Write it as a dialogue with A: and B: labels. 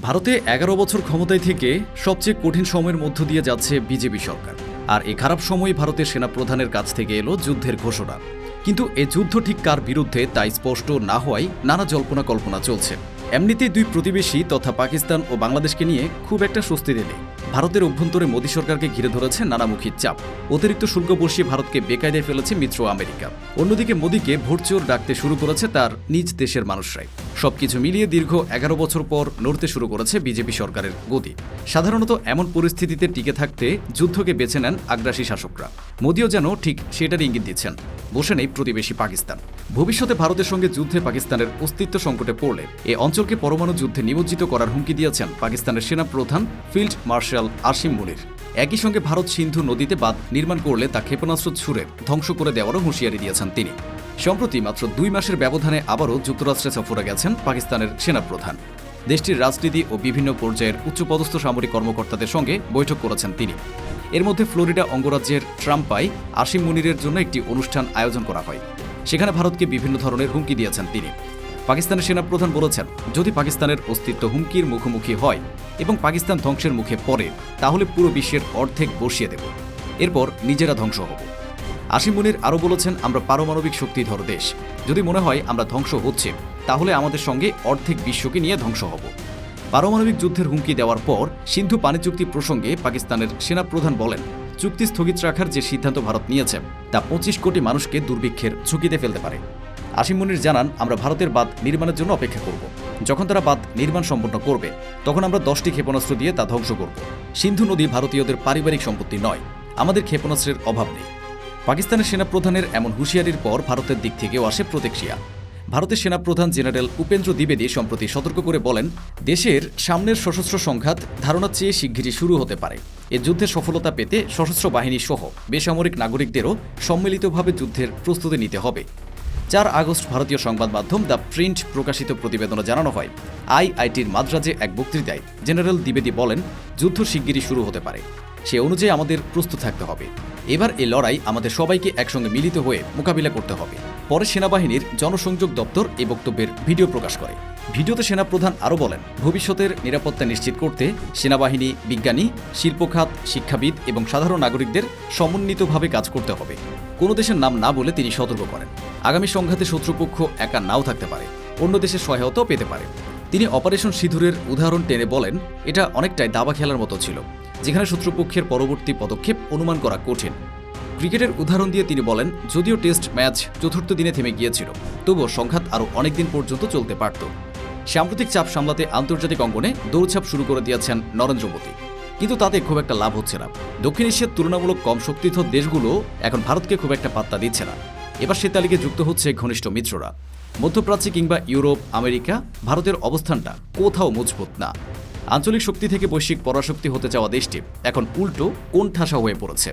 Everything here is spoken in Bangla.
A: ভারতে এগারো বছর ক্ষমতায় থেকে সবচেয়ে কঠিন সময়ের মধ্য দিয়ে যাচ্ছে বিজেপি সরকার। আর এ খারাপ সময় ভারতের সেনাপ্রধানের কাছ থেকে এলো যুদ্ধের ঘোষণা। কিন্তু এ যুদ্ধ ঠিক কার বিরুদ্ধে তাই স্পষ্ট না হওয়ায় নানা জল্পনা কল্পনা চলছে। এমনিতেই দুই প্রতিবেশী তথা পাকিস্তান ও বাংলাদেশকে নিয়ে খুব একটা স্বস্তি নেই ভারতের অভ্যন্তরে মোদী সরকারকে ঘিরে ধরেছে নানামুখী চাপ। অতিরিক্ত শুল্ক বসিয়ে ভারতকে বেকায়দায় ফেলেছে মিত্র আমেরিকা। অন্যদিকে মোদীকে ভোটচোর ডাকতে শুরু করেছে তার নিজ দেশের মানুষরাই। সবকিছু মিলিয়ে দীর্ঘ এগারো বছর পর নড়তে শুরু করেছে বিজেপি সরকারের গতি। সাধারণত এমন পরিস্থিতিতে টিকে থাকতে যুদ্ধকে বেছে নেন আগ্রাসী শাসকরা। মোদীও যেন ঠিক সেটারই ইঙ্গিত দিচ্ছেন। বসে নেই প্রতিবেশী পাকিস্তান। ভবিষ্যতে ভারতের সঙ্গে যুদ্ধে পাকিস্তানের অস্তিত্ব সংকটে পড়লে এ অঞ্চলকে পরমাণু যুদ্ধে নিমজ্জিত করার হুমকি দিয়েছেন পাকিস্তানের সেনা প্রধান ফিল্ড মার্শাল আসিম মুনির। একই সঙ্গে ভারত সিন্ধু নদীতে বাঁধ নির্মাণ করলে তা ক্ষেপণাস্ত্র ছুড়ে ধ্বংস করে দেওয়ারও হুঁশিয়ারি দিয়েছেন তিনি। সম্প্রতি মাত্র দুই মাসের ব্যবধানে আবারও যুক্তরাষ্ট্রে সফরে গেছেন পাকিস্তানের সেনাপ্রধান। দেশটির রাজনীতি ও বিভিন্ন পর্যায়ের উচ্চপদস্থ সামরিক কর্মকর্তাদের সঙ্গে বৈঠক করেছেন তিনি। এর মধ্যে ফ্লোরিডা অঙ্গরাজ্যের ট্রাম্পাই আসিম মুনিরের জন্য একটি অনুষ্ঠান আয়োজন করা হয়। সেখানে ভারতকে বিভিন্ন ধরনের হুমকি দিয়েছেন তিনি। পাকিস্তানের সেনাপ্রধান বলেছেন, যদি পাকিস্তানের অস্তিত্ব হুমকির মুখোমুখি হয় এবং পাকিস্তান ধ্বংসের মুখে পড়ে, তাহলে পুরো বিশ্বের অর্ধেক বসিয়ে দেব। এরপর নিজেরা ধ্বংস হব। আসিম মুনির আরও বলেছেন, আমরা পারমাণবিক শক্তিধর দেশ। যদি মনে হয় আমরা ধ্বংস হচ্ছে, তাহলে আমাদের সঙ্গে অর্ধেক বিশ্বকে নিয়ে ধ্বংস হব। পারমাণবিক যুদ্ধের হুমকি দেওয়ার পর সিন্ধু পানি চুক্তি প্রসঙ্গে পাকিস্তানের সেনাপ্রধান বলেন, চুক্তি স্থগিত রাখার যে সিদ্ধান্ত ভারত নিয়েছে, তা পঁচিশ কোটি মানুষকে দুর্ভিক্ষের ঝুঁকিতে ফেলতে পারে। আসিম মুনির জানান, আমরা ভারতের বাঁধ নির্মাণের জন্য অপেক্ষা করব। যখন তারা বাঁধ নির্মাণ সম্পন্ন করবে, তখন আমরা দশটি ক্ষেপণাস্ত্র দিয়ে তা ধ্বংস করব। সিন্ধু নদী ভারতীয়দের পারিবারিক সম্পত্তি নয়। আমাদের ক্ষেপণাস্ত্রের অভাব নেই। পাকিস্তানের সেনাপ্রধানের এমন হুঁশিয়ারির পর ভারতের দিক থেকেও আসে প্রতিক্রিয়া। ভারতের সেনাপ্রধান জেনারেল উপেন্দ্র দ্বিবেদী সম্প্রতি সতর্ক করে বলেন, দেশের সামনের সশস্ত্র সংঘাত ধারণার চেয়ে শিগগিরই শুরু হতে পারে। এ যুদ্ধের সফলতা পেতে সশস্ত্র বাহিনী সহ বেসামরিক নাগরিকদেরও সম্মিলিতভাবে যুদ্ধের প্রস্তুতি নিতে হবে। চার আগস্ট ভারতীয় সংবাদ মাধ্যম দ্য প্রিন্ট প্রকাশিত প্রতিবেদনে জানানো হয়, আইআইটির মাদ্রাজে এক বক্তৃতায় জেনারেল দ্বিবেদী বলেন, যুদ্ধ শিগগিরই শুরু হতে পারে। সে অনুযায়ী আমাদের প্রস্তুত থাকতে হবে। এবার এই লড়াই আমাদের সবাইকে একসঙ্গে মিলিত হয়ে মোকাবিলা করতে হবে। পরে সেনাবাহিনীর জনসংযোগ দপ্তর এই বক্তব্যের ভিডিও প্রকাশ করে। ভিডিওতে সেনাপ্রধান আরও বলেন, ভবিষ্যতের নিরাপত্তা নিশ্চিত করতে সেনাবাহিনী, বিজ্ঞানী, শিল্পখাত, শিক্ষাবিদ এবং সাধারণ নাগরিকদের সমন্বিতভাবে কাজ করতে হবে। কোনো দেশের নাম না বলে তিনি সতর্ক করেন। আগামী সংঘাতে শত্রুপক্ষ একা নাও থাকতে পারে, অন্য দেশের সহায়তাও পেতে পারে। তিনি অপারেশন সিঁদুরের উদাহরণ টেনে বলেন, এটা অনেকটাই দাবা খেলার মতো ছিল। যেখানে শত্রুপক্ষের পরবর্তী পদক্ষেপ অনুমান করা কঠিন। ক্রিকেটের উদাহরণ দিয়ে তিনি বলেন, যদিও টেস্ট ম্যাচ চতুর্থ দিনে থেমে গিয়েছিল, তবুও সংঘাত আরও অনেকদিন পর্যন্ত চলতে পারত। সাম্প্রতিক চাপ সামলাতে আন্তর্জাতিক অঙ্গনে দৌড়ছাপ শুরু করে দিয়েছেন নরেন্দ্র মোদী। কিন্তু তাতে খুব একটা লাভ হচ্ছে না। দক্ষিণ এশিয়ার তুলনামূলক কম শক্তিধর দেশগুলো এখন ভারতকে খুব একটা পাত্তা দিচ্ছে না। এবার সে তালিকে যুক্ত হচ্ছে ঘনিষ্ঠ মিত্ররা। মধ্যপ্রাচ্যে কিংবা ইউরোপ, আমেরিকা, ভারতের অবস্থানটা কোথাও মজবুত না। আঞ্চলিক শক্তি থেকে বৈশ্বিক পরাশক্তি হতে চাওয়া দেশটি এখন উল্টো কোণঠাসা হয়ে পড়েছে।